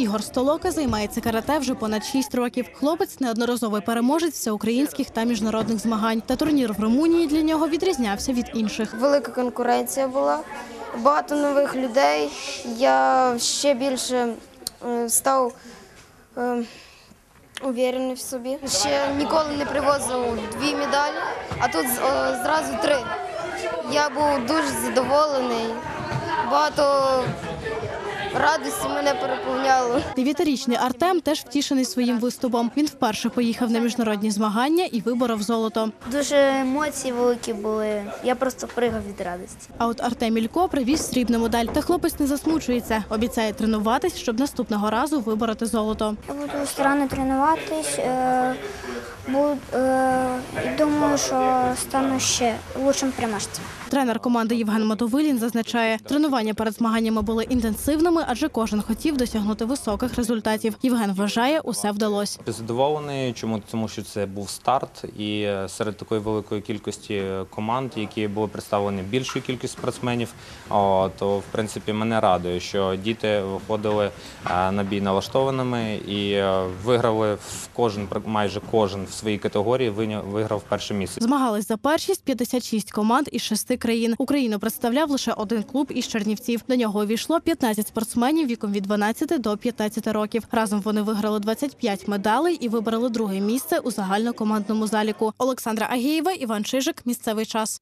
Ігор Столока займається карате вже понад 6 років. Хлопець неодноразовий переможець всеукраїнських та міжнародних змагань. Та турнір в Румунії для нього відрізнявся від інших. Велика конкуренція була, багато нових людей. Я ще більше е, став е, уверений в собі. Ще ніколи не привозив дві медалі, а тут зразу три. Я був дуже задоволений. Багато радості мене переповняло. Дев'ятирічний Артем теж втішений своїм виступом. Він вперше поїхав на міжнародні змагання і виборов золото. Дуже емоції великі були. Я просто пригав від радості. А от Артем Ілько привіз срібну медаль. Та хлопець не засмучується. Обіцяє тренуватись, щоб наступного разу вибороти золото. Я буду старанно тренуватись. Е, буду, е, думаю, що стану ще лучшим переможцем. Тренер команди Євген Мотовилін зазначає, тренування перед змаганнями були інтенсивними, адже кожен хотів досягнути високих результатів. Євген вважає, усе вдалося. Задоволений, чому тому, що це був старт, і серед такої великої кількості команд, які були представлені більшою кількістю спортсменів, то в принципі мене радує, що діти виходили е, на бій налаштованими і е, виграли в кожен майже кожен в своїй категорії виграв перше місце. Змагались за першість 56 команд із шести країн. Україну представляв лише один клуб із Чернівців. До нього увійшло 15 спортсменів віком від 12 до 15 років. Разом вони виграли 25 медалей і вибрали друге місце у загальнокомандному заліку. Олександра Агієва, Іван Чижик. Місцевий час.